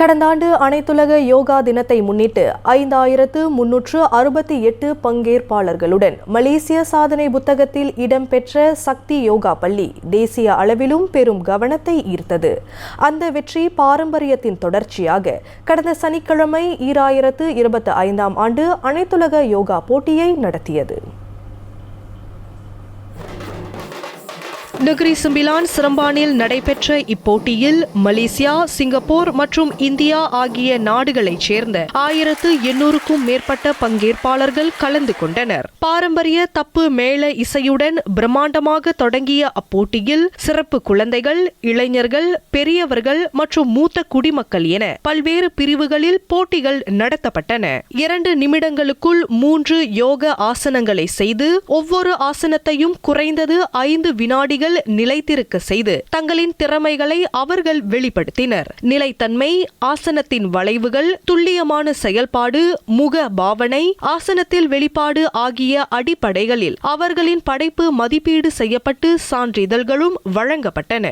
கடந்த ஆண்டு அனைத்துலக யோகா தினத்தை முன்னிட்டு ஐந்தாயிரத்து முன்னூற்று அறுபத்தி எட்டு பங்கேற்பாளர்களுடன் மலேசிய சாதனை புத்தகத்தில் இடம்பெற்ற சக்தி யோகா பள்ளி தேசிய அளவிலும் பெரும் கவனத்தை ஈர்த்தது. அந்த வெற்றி பாரம்பரியத்தின் தொடர்ச்சியாக கடந்த சனிக்கிழமை ஈராயிரத்து இருபத்தி ஐந்தாம் ஆண்டு அனைத்துலக யோகா போட்டியை நடத்தியது. நகரி சிம்பிலான் சிரம்பானில் நடைபெற்ற இப்போட்டியில் மலேசியா சிங்கப்பூர் மற்றும் இந்தியா ஆகிய நாடுகளைச் சேர்ந்த ஆயிரத்து எண்ணூறுக்கும் மேற்பட்ட பங்கேற்பாளர்கள் கலந்து கொண்டனர். பாரம்பரிய தப்பு மேள இசையுடன் பிரம்மாண்டமாக தொடங்கிய அப்போட்டியில் சிறப்பு குழந்தைகள் இளைஞர்கள் பெரியவர்கள் மற்றும் மூத்த குடிமக்கள் என பல்வேறு பிரிவுகளில் போட்டிகள் நடத்தப்பட்டன. இரண்டு நிமிடங்களுக்குள் மூன்று யோக ஆசனங்களை செய்து ஒவ்வொரு ஆசனத்தையும் குறைந்தது ஐந்து வினாடிகள் நிலைத்திருக்க செய்து தங்களின் திறமைகளை அவர்கள் வெளிப்படுத்தினர். நிலைத்தன்மை ஆசனத்தின் வளைவுகள் துல்லியமான செயல்பாடு முக பாவனை ஆசனத்தில் வெளிப்பாடு ஆகிய அடிப்படைகளில் அவர்களின் படைப்பு மதிப்பீடு செய்யப்பட்டு சான்றிதழ்களும் வழங்கப்பட்டன.